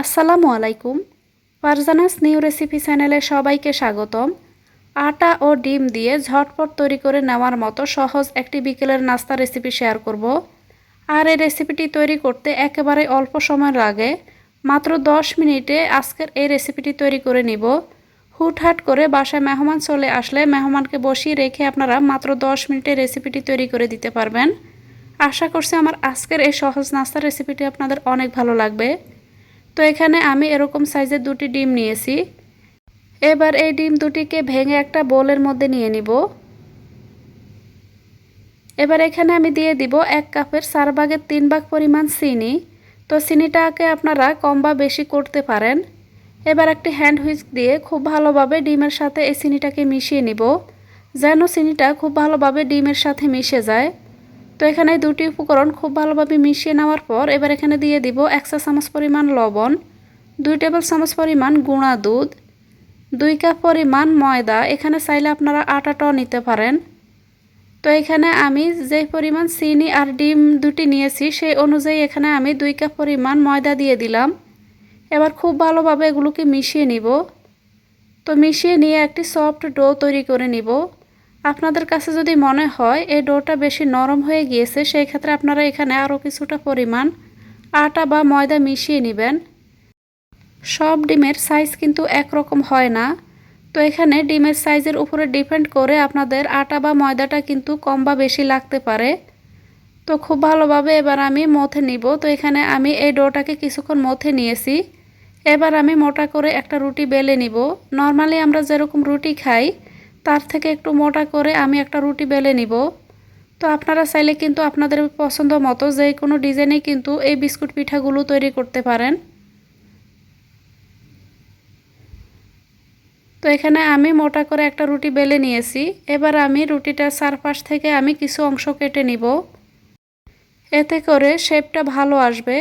আসসালামু আলাইকুম। Farzana's new recipe চ্যানেলে সবাইকে স্বাগতম। আটা ও ডিম দিয়ে ঝটপট তৈরি করে নেওয়ার মতো সহজ একটি বিকেলের নাস্তা রেসিপি শেয়ার করব। আর এই রেসিপিটি তৈরি করতে একেবারে অল্প সময় লাগে মাত্র 10 মিনিটে আজকের এই রেসিপিটি তৈরি করে নিব। হুটহাট করে বাসায় মেহমান চলে আসলে মেহমানকে বসিয়ে রেখে আপনারা মাত্র 10 মিনিটে রেসিপিটি তৈরি করে দিতে পারবেন। আশা করছি আমার আজকের এই সহজ নাস্তা রেসিপিটি আপনাদের অনেক ভালো লাগবে। তো এখানে আমি এরকম সাইজের দুটি ডিম নিয়েছি। এবার এই ডিম দুটিকে ভেঙে একটা বোলের মধ্যে নিয়ে নিব। এবার এখানে আমি দিয়ে দিব এক কাপের চার ভাগের তিন ভাগ পরিমাণ চিনি। তো চিনিটাকে আপনারা কম বা বেশি করতে পারেন। এবার একটি হ্যান্ড হুইস্ক দিয়ে খুব ভালোভাবে ডিমের সাথে এই চিনিটাকে মিশিয়ে নিব। যেন চিনিটা খুব ভালোভাবে ডিমের সাথে মিশে যায়। তো এখানে দুটি উপকরণ খুব ভালোভাবে মিশিয়ে নেওয়ার পর এবার এখানে দিয়ে দিব এক চা চামচ পরিমাণ লবণ, দুই টেবিল চামচ পরিমাণ গুঁড়া দুধ, দুই কাপ পরিমাণ ময়দা। এখানে চাইলে আপনারা আটাটাও নিতে পারেন। তো এখানে আমি যে পরিমাণ চিনি আর ডিম দুটি নিয়েছি, সেই অনুযায়ী এখানে আমি দুই কাপ পরিমাণ ময়দা দিয়ে দিলাম। এবার খুব ভালোভাবে এগুলোকে মিশিয়ে নিব। তো মিশিয়ে নিয়ে একটি সফট ডো তৈরি করে নিব। আপনাদের কাছে যদি মনে হয় এই ডোটা বেশি নরম হয়ে গিয়েছে, সেই ক্ষেত্রে আপনারা এখানে আরও কিছুটা পরিমাণ আটা বা ময়দা মিশিয়ে নেবেন। সব ডিমের সাইজ কিন্তু একরকম হয় না। তো এখানে ডিমের সাইজের উপরে ডিপেন্ড করে আপনাদের আটা বা ময়দাটা কিন্তু কম বা বেশি লাগতে পারে। তো খুব ভালোভাবে এবার আমি মথে নিব। তো এখানে আমি এই ডোটাকে কিছুক্ষণ মথে নিয়েছি। এবার আমি মোটা করে একটা রুটি বেলে নিব। নর্মালি আমরা যেরকম রুটি খাই তার থেকে একটু মোটা করে আমি একটা রুটি বেলে নিব। তো আপনারা চাইলে কিন্তু আপনাদের পছন্দ মতো যে কোনো ডিজাইনে কিন্তু এই বিস্কুট পিঠাগুলো তৈরি করতে পারেন। তো এখানে আমি মোটা করে একটা রুটি বেলে নিয়েছি। এবার আমি রুটিটার চারপাশ থেকে আমি কিছু অংশ কেটে নিব। এতে করে শেপটা ভালো আসবে।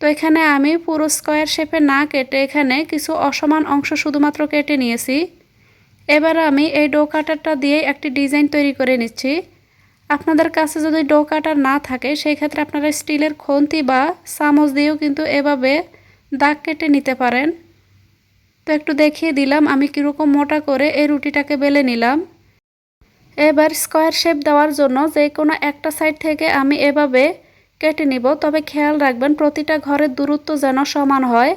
তো এখানে আমি পুরো স্কোয়ার শেপে না কেটে এখানে কিছু অসমান অংশ শুধুমাত্র কেটে নিয়েছি। এবার আমি এই ডো কাটারটা দিয়ে একটি ডিজাইন তৈরি করে নিচ্ছি। আপনাদের কাছে যদি ডো কাটার না থাকে, সেই ক্ষেত্রে আপনারা স্টিলের খন্তি বা চামচ দিয়েও কিন্তু এভাবে দাগ কেটে নিতে পারেন। তো একটু দেখিয়ে দিলাম আমি কীরকম মোটা করে এই রুটিটাকে বেলে নিলাম। এবার স্কোয়ার শেপ দেওয়ার জন্য যে কোনো একটা সাইড থেকে আমি এভাবে কেটে নিব। তবে খেয়াল রাখবেন, প্রতিটা ঘরের দূরত্ব যেন সমান হয়।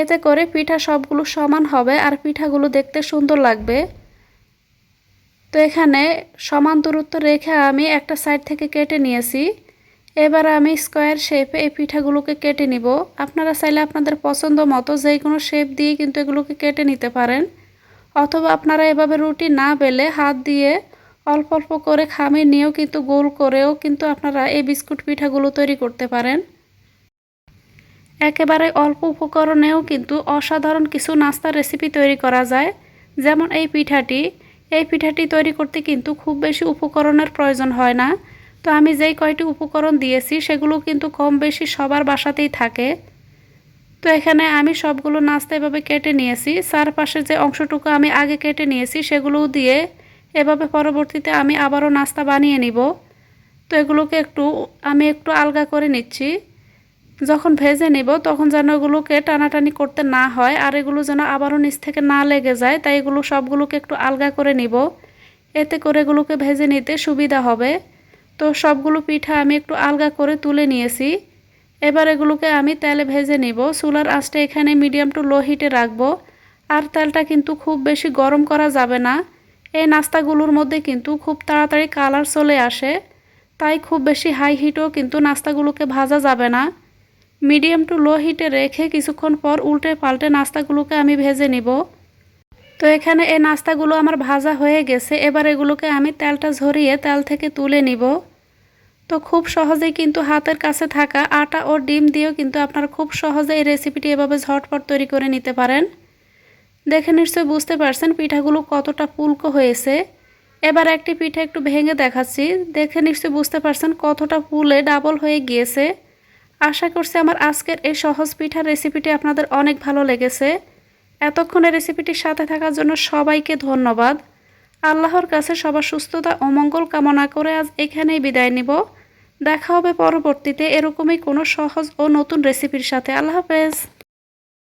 এতে করে পিঠা সবগুলো সমান হবে আর পিঠাগুলো দেখতে সুন্দর লাগবে। তো এখানে সমান দূরত্ব রেখে আমি একটা সাইড থেকে কেটে নিয়েছি। এবার আমি স্কোয়ার শেপে এই পিঠাগুলোকে কেটে নিব। আপনারা চাইলে আপনাদের পছন্দ মতো যে কোনো শেপ দিয়ে কিন্তু এগুলোকে কেটে নিতে পারেন। অথবা আপনারা এভাবে রুটি না বেলে হাত দিয়ে অল্প অল্প করে খামির নিয়েও কিন্তু গোল করেও কিন্তু আপনারা এই বিস্কুট পিঠাগুলো তৈরি করতে পারেন। একেবারে অল্প উপকরণেও কিন্তু অসাধারণ কিছু নাস্তার রেসিপি তৈরি করা যায়। যেমন এই পিঠাটি। এই পিঠাটি তৈরি করতে কিন্তু খুব বেশি উপকরণের প্রয়োজন হয় না। তো আমি যেই কয়টি উপকরণ দিয়েছি, সেগুলো কিন্তু কম বেশি সবার বাসাতেই থাকে। তো এখানে আমি সবগুলো নাস্তা এভাবে কেটে নিয়েছি। চারপাশে যে অংশটুকু আমি আগে কেটে নিয়েছি, সেগুলোও দিয়ে এভাবে পরবর্তীতে আমি আবারও নাস্তা বানিয়ে নিব। তো এগুলোকে একটু, আমি একটু আলগা করে নিচ্ছি। যখন ভেজে নিব, তখন যেন এগুলোকে টানাটানি করতে না হয় আর এগুলো যেন আবারও নিচ থেকে না লেগে যায়, তাই এগুলো সবগুলোকে একটু আলগা করে নিব। এতে করে এগুলোকে ভেজে নিতে সুবিধা হবে। তো সবগুলো পিঠা আমি একটু আলগা করে তুলে নিয়েছি। এবার এগুলোকে আমি তেলে ভেজে নিব। চুলার আঁচটা এখানে মিডিয়াম টু লো হিটে রাখব। আর তেলটা কিন্তু খুব বেশি গরম করা যাবে না। এই নাস্তাগুলোর মধ্যে কিন্তু খুব তাড়াতাড়ি কালার চলে আসে। তাই খুব বেশি হাই হিটও কিন্তু নাস্তাগুলোকে ভাজা যাবে না। মিডিয়াম টু লো হিটে রেখে কিছুক্ষণ পর উল্টে পাল্টে নাস্তাগুলোকে আমি ভেজে নিব। তো এখানে এই নাস্তাগুলো আমার ভাজা হয়ে গেছে, এবার এগুলোকে আমি তেলটা ঝরিয়ে তেল থেকে তুলে নিব। তো খুব সহজেই কিন্তু হাতের কাছে থাকা আটা ও ডিম দিয়েও কিন্তু আপনারা খুব সহজে এই রেসিপিটি এভাবে ঝটপট তৈরি করে নিতে পারেন। দেখে নিশ্চয়ই বুঝতে পারছেন পিঠাগুলো কতটা পুলকো হয়েছে। এবার একটি পিঠা একটু ভেঙে দেখাচ্ছি। দেখে নিশ্চয়ই বুঝতে পারছেন কতটা ফুলে ডাবল হয়ে গিয়েছে। আশা করছি আমার আজকের এই সহজ পিঠার রেসিপিটি আপনাদের অনেক ভালো লেগেছে। এতক্ষণে রেসিপিটির সাথে থাকার জন্য সবাইকে ধন্যবাদ। আল্লাহর কাছে সবার সুস্থতা ও মঙ্গল কামনা করে আজ এখানেই বিদায় নিব। দেখা হবে পরবর্তীতে এরকমই কোনো সহজ ও নতুন রেসিপির সাথে। আল্লাহ হাফেজ।